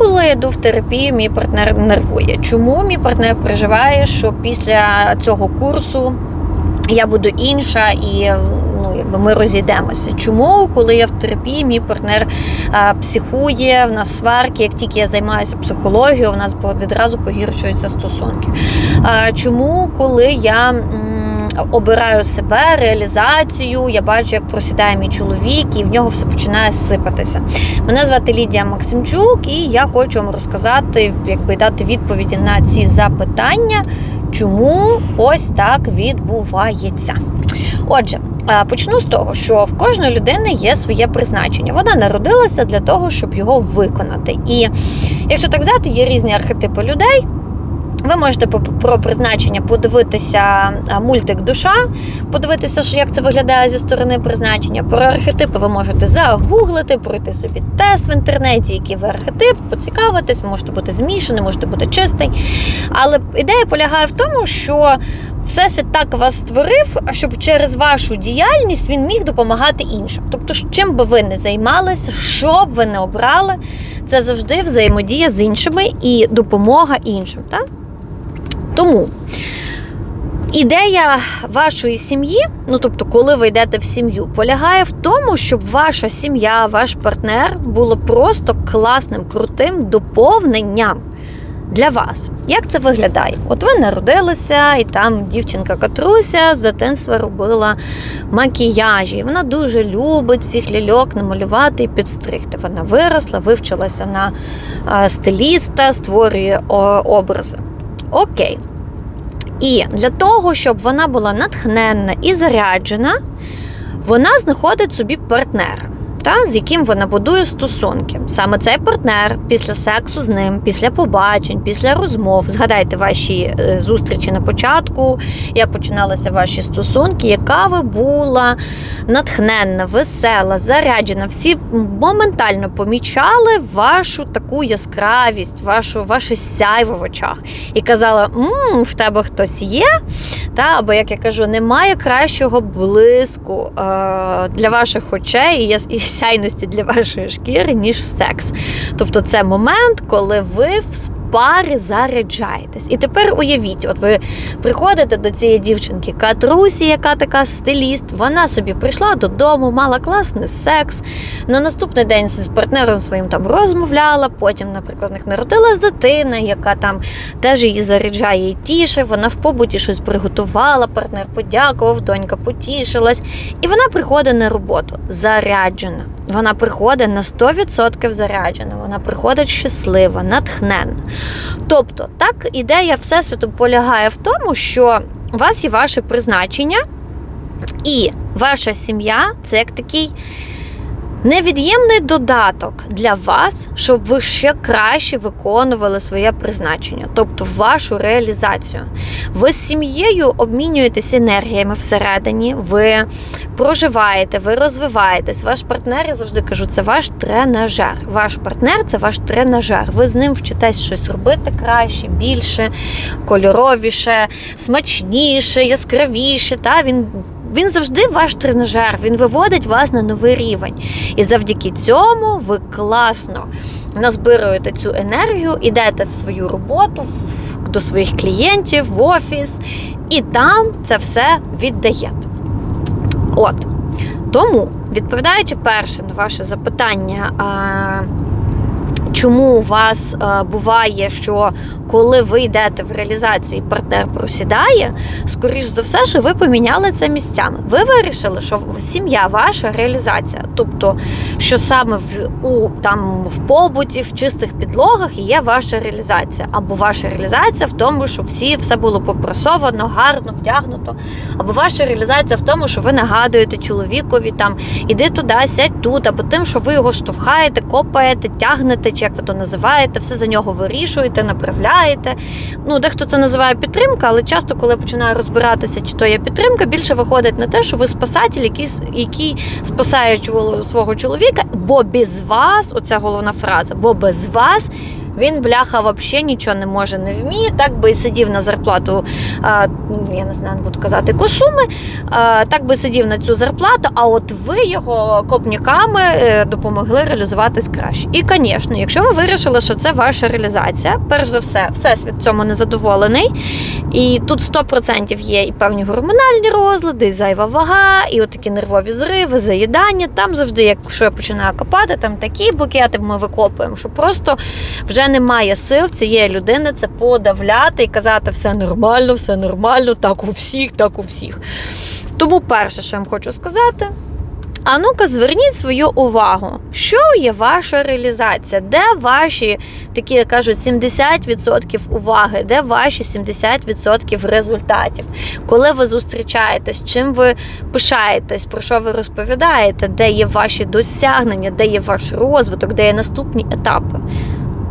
коли я йду в терапію, мій партнер нервує? Чому мій партнер переживає, що після цього курсу я буду інша і ну, якби ми розійдемося? Чому, коли я в терапії, мій партнер а, психує, в нас сварки, як тільки я займаюся психологією, в нас відразу погіршуються стосунки? А, чому, коли я. Обираю себе, реалізацію. Я бачу, як просідає мій чоловік, і в нього все починає сипатися. Мене звати Лідія Максимчук, і я хочу вам розказати, якби дати відповіді на ці запитання, чому ось так відбувається. Отже, е, почну з того, що в кожної людини є своє призначення. Вона народилася для того, щоб його виконати. І якщо так взяти, є різні архетипи людей. Ви можете про призначення подивитися мультик Душа, подивитися, як це виглядає зі сторони призначення. Про архетипи ви можете загуглити, пройти собі тест в інтернеті, який ви архетип, поцікавитись, ви можете бути змішаний, можете бути чистий. Але ідея полягає в тому, що Всесвіт так вас створив, щоб через вашу діяльність він міг допомагати іншим. Тобто, чим би ви не займалися, що б ви не обрали, це завжди взаємодія з іншими і допомога іншим. Так? Тому ідея вашої сім'ї, ну тобто, коли ви йдете в сім'ю, полягає в тому, щоб ваша сім'я, ваш партнер було просто класним, крутим доповненням. Для вас як це виглядає? От ви народилися, і там дівчинка Катруся з дитинства робила макіяжі. І Вона дуже любить всіх ляльок намалювати і підстригти. Вона виросла, вивчилася на стиліста, створює образи. Окей. І для того, щоб вона була натхненна і заряджена, вона знаходить собі партнера, та, з яким вона будує стосунки. Саме цей партнер після сексу з ним, після побачень, після розмов. Згадайте ваші е, зустрічі на початку, як починалися ваші стосунки, яка ви була натхненна, весела, заряджена. Всі моментально помічали вашу таку яскравість, вашу, ваше сяйво в очах. І казала: Мм, в тебе хтось є. Та, або, як я кажу, немає кращого блиску е, для ваших очей і, і сяйності для вашої шкіри, ніж секс. Тобто це момент, коли ви в пари заряджаєтесь. І тепер уявіть, от ви приходите до цієї дівчинки Катрусі, яка така стиліст. Вона собі прийшла додому, мала класний секс. На наступний день з партнером своїм там розмовляла. Потім, наприклад, них народилась дитина, яка там теж її заряджає і тіше. Вона в побуті щось приготувала, партнер подякував, донька потішилась. І вона приходить на роботу заряджена. Вона приходить на 100% заряджена, вона приходить щаслива, натхненна. Тобто, так ідея Всесвіту полягає в тому, що у вас є ваше призначення, і ваша сім'я це як такий невід'ємний додаток для вас, щоб ви ще краще виконували своє призначення, тобто вашу реалізацію. Ви з сім'єю обмінюєтесь енергіями всередині, ви проживаєте, ви розвиваєтесь. Ваш партнер, я завжди кажу, це ваш тренажер. Ваш партнер це ваш тренажер. Ви з ним вчитесь щось робити краще, більше, кольоровіше, смачніше, яскравіше. Та він. Він завжди ваш тренажер, він виводить вас на новий рівень. І завдяки цьому ви класно назбируєте цю енергію, ідете в свою роботу, до своїх клієнтів, в офіс, і там це все віддаєте. От. Тому, відповідаючи перше на ваше запитання, чому у вас е, буває, що коли ви йдете в реалізацію і партнер просідає, скоріш за все, що ви поміняли це місцями. Ви вирішили, що сім'я ваша реалізація, тобто, що саме в у там в побуті, в чистих підлогах є ваша реалізація, або ваша реалізація в тому, щоб всі все було попрасовано, гарно вдягнуто, або ваша реалізація в тому, що ви нагадуєте чоловікові там іди туди, сядь тут, або тим, що ви його штовхаєте, копаєте, тягнете, чи як ви то називаєте, все за нього вирішуєте, направляєте. Ну, дехто це називає підтримка, але часто, коли починаю розбиратися, чи то є підтримка, більше виходить на те, що ви спасатель, який, який спасає свого чоловіка, бо без вас, оця головна фраза, бо без вас Він, бляха, взагалі нічого не може, не вміє. Так би і сидів на зарплату, а, я не знаю, буду казати яку суми, а, так би сидів на цю зарплату, а от ви його копняками е, допомогли реалізуватись краще. І, звісно, якщо ви вирішили, що це ваша реалізація, перш за все, всесвіт цьому не задоволений. І тут 100% є і певні гормональні розлади, і зайва вага, і от такі нервові зриви, заїдання. Там завжди, якщо я починаю копати, там такі букети ми викопуємо, що просто вже немає сил цієї людини це подавляти і казати все нормально, все нормально, так у всіх, так у всіх. Тому перше, що я вам хочу сказати. А ну-ка, зверніть свою увагу, що є ваша реалізація, де ваші такі як кажуть 70% уваги, де ваші 70% результатів. Коли ви зустрічаєтесь, чим ви пишаєтесь, про що ви розповідаєте, де є ваші досягнення, де є ваш розвиток, де є наступні етапи.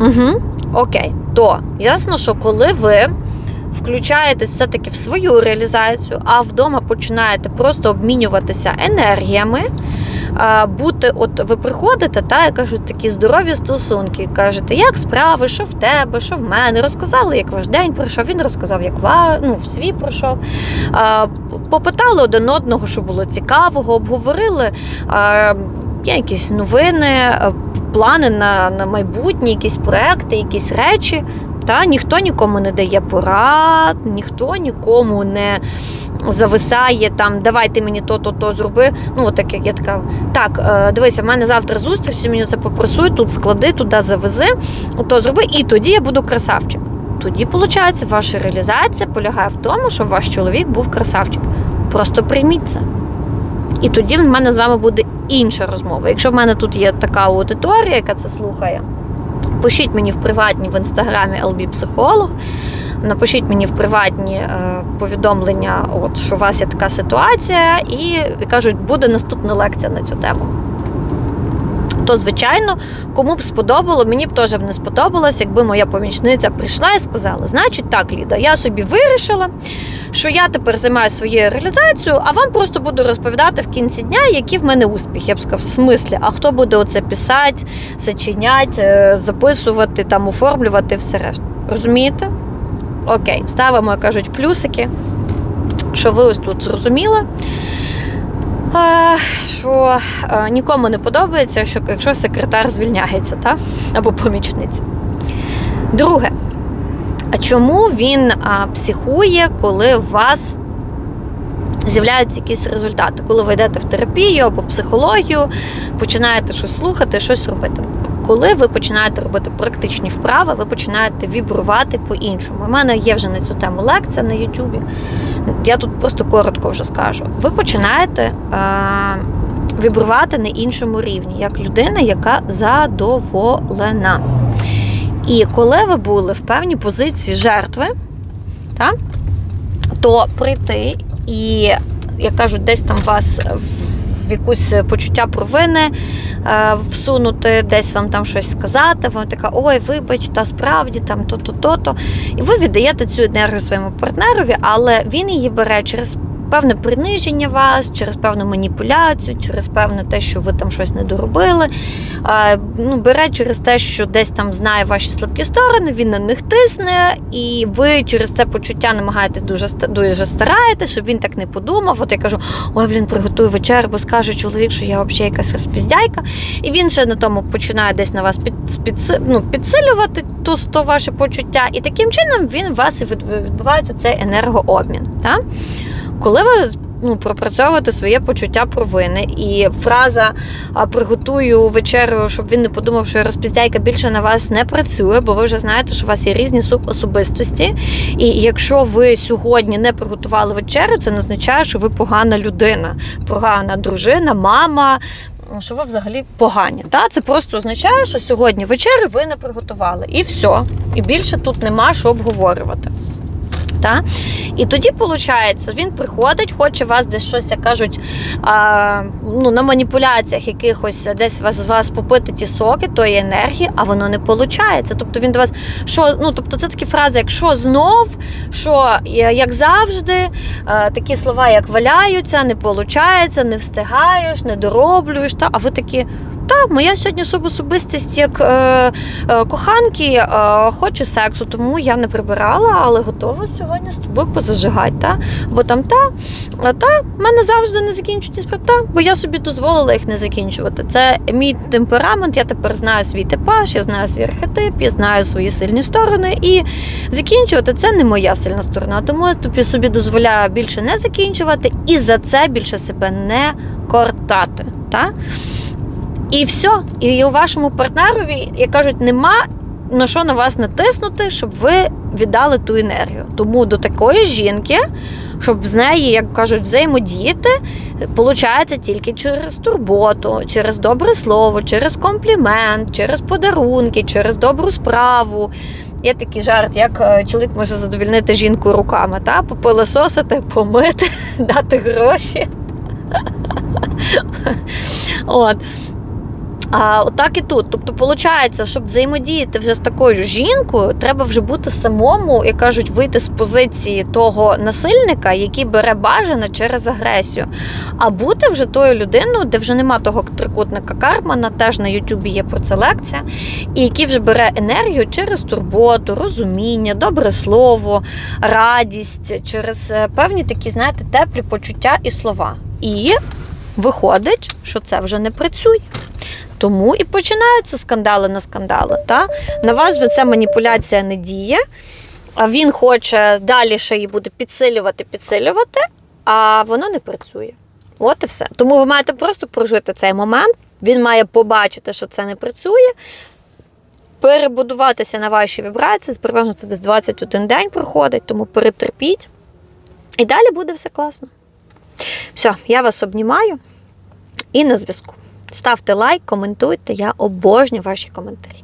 Угу. Окей, то ясно, що коли ви включаєтесь все-таки в свою реалізацію, а вдома починаєте просто обмінюватися енергіями. Бути, от ви приходите, та і кажуть такі здорові стосунки. Кажете, як справи, що в тебе, що в мене. Розказали, як ваш день пройшов. Він розказав, як ва, ну, свій пройшов. Попитали один одного, що було цікавого, обговорили є якісь новини, плани на, на майбутнє, якісь проекти, якісь речі. Та ніхто нікому не дає порад, ніхто нікому не зависає там, давайте мені то-то, то зроби. Ну, так як я така, так, е, дивися, в мене завтра зустріч, всі мені це попросуй, тут склади, туди завези, то зроби, і тоді я буду красавчик. Тоді, виходить, ваша реалізація полягає в тому, щоб ваш чоловік був красавчик. Просто прийміть це. І тоді в мене з вами буде інша розмова. Якщо в мене тут є така аудиторія, яка це слухає, пишіть мені в приватні в інстаграмі LB Психолог. Напишіть мені в приватні е, повідомлення, от, що у вас є така ситуація, і, кажуть, буде наступна лекція на цю тему. То, звичайно, кому б сподобало, мені б теж не сподобалось, якби моя помічниця прийшла і сказала: значить, так, Ліда, я собі вирішила, що я тепер займаюся своєю реалізацією, а вам просто буду розповідати в кінці дня, які в мене успіхи. Я б сказав, в смислі, а хто буде оце писати, сочинять, е, записувати, там, оформлювати все решта. Розумієте? Окей, ставимо, кажуть, плюсики, що ви ось тут зрозуміли. Що е, нікому не подобається, що якщо секретар звільняється, та? або помічниця. Друге, чому він психує, коли у вас з'являються якісь результати? Коли ви йдете в терапію або в психологію, починаєте щось слухати, щось робити. Коли ви починаєте робити практичні вправи, ви починаєте вібрувати по-іншому. У мене є вже на цю тему лекція на Ютубі. Я тут просто коротко вже скажу. Ви починаєте е, вібрувати на іншому рівні, як людина, яка задоволена. І коли ви були в певній позиції жертви, та, то прийти і, як кажуть, десь там вас в якусь почуття провини е, всунути, десь вам там щось сказати, вам така, ой, вибач, та справді там то-то, то-то. І ви віддаєте цю енергію своєму партнерові, але він її бере через певне приниження вас, через певну маніпуляцію, через певне те, що ви там щось не доробили. Ну, Бере через те, що десь там знає ваші слабкі сторони, він на них тисне, і ви через це почуття намагаєтесь дуже дуже стараєтесь, щоб він так не подумав. От я кажу, ой, блін, приготую вечерю, бо скаже чоловік, що я взагалі якась розпіздяйка. І він ще на тому починає десь на вас під, під, ну, підсилювати то, то ваше почуття. І таким чином він вас і відбувається цей енергообмін. Так? Коли ви ну, пропрацьовуєте своє почуття провини, і фраза приготую вечерю, щоб він не подумав, що розпіздяйка більше на вас не працює, бо ви вже знаєте, що у вас є різні субособистості. І якщо ви сьогодні не приготували вечерю, це не означає, що ви погана людина, погана дружина, мама. Що ви взагалі погані. Та? Це просто означає, що сьогодні вечерю ви не приготували. І все. І більше тут нема що обговорювати. Та? І тоді, виходить, він приходить, хоче вас десь щось, як кажуть, а, ну, на маніпуляціях якихось десь вас вас попити ті соки, тої енергії, а воно не виходить. Тобто він до вас, що, ну, тобто це такі фрази, як що знов, що як завжди, а, такі слова, як валяються, не виходить, не встигаєш, не дороблюєш. Та? А ви такі. Та моя сьогодні особистість як е, е, коханки е, хоче сексу, тому я не прибирала, але готова сьогодні з тобою позажигати. Та? Бо там та, та в мене завжди не закінчуються справи, бо я собі дозволила їх не закінчувати. Це мій темперамент, я тепер знаю свій типаж, я знаю свій архетип, я знаю свої сильні сторони. І закінчувати це не моя сильна сторона. Тому я тобі собі дозволяю більше не закінчувати і за це більше себе не кортати. Та? І все. І у вашому партнерові, як кажуть, нема на що на вас натиснути, щоб ви віддали ту енергію. Тому до такої жінки, щоб з неї, як кажуть, взаємодіяти, виходить тільки через турботу, через добре слово, через комплімент, через подарунки, через добру справу. Є такий жарт, як е, чоловік може задовільнити жінку руками, та? попилососити, помити, дати гроші. От. А отак і тут. Тобто, виходить, щоб взаємодіяти вже з такою жінкою, треба вже бути самому, як кажуть, вийти з позиції того насильника, який бере бажане через агресію. А бути вже тою людиною, де вже нема того трикутника Кармана, теж на Ютубі є про це лекція, і який вже бере енергію через турботу, розуміння, добре слово, радість, через е, певні такі, знаєте, теплі почуття і слова. І виходить, що це вже не працює. Тому і починаються скандали на скандали. Та? На вас вже ця маніпуляція не діє, а він хоче далі ще її буде підсилювати, підсилювати, а воно не працює. От і все. Тому ви маєте просто прожити цей момент. Він має побачити, що це не працює, перебудуватися на ваші вібрації. Приблизно це десь 21 день проходить, тому перетерпіть. І далі буде все класно. Все, я вас обнімаю і на зв'язку. Ставте лайк, коментуйте. Я обожнюю ваші коментарі.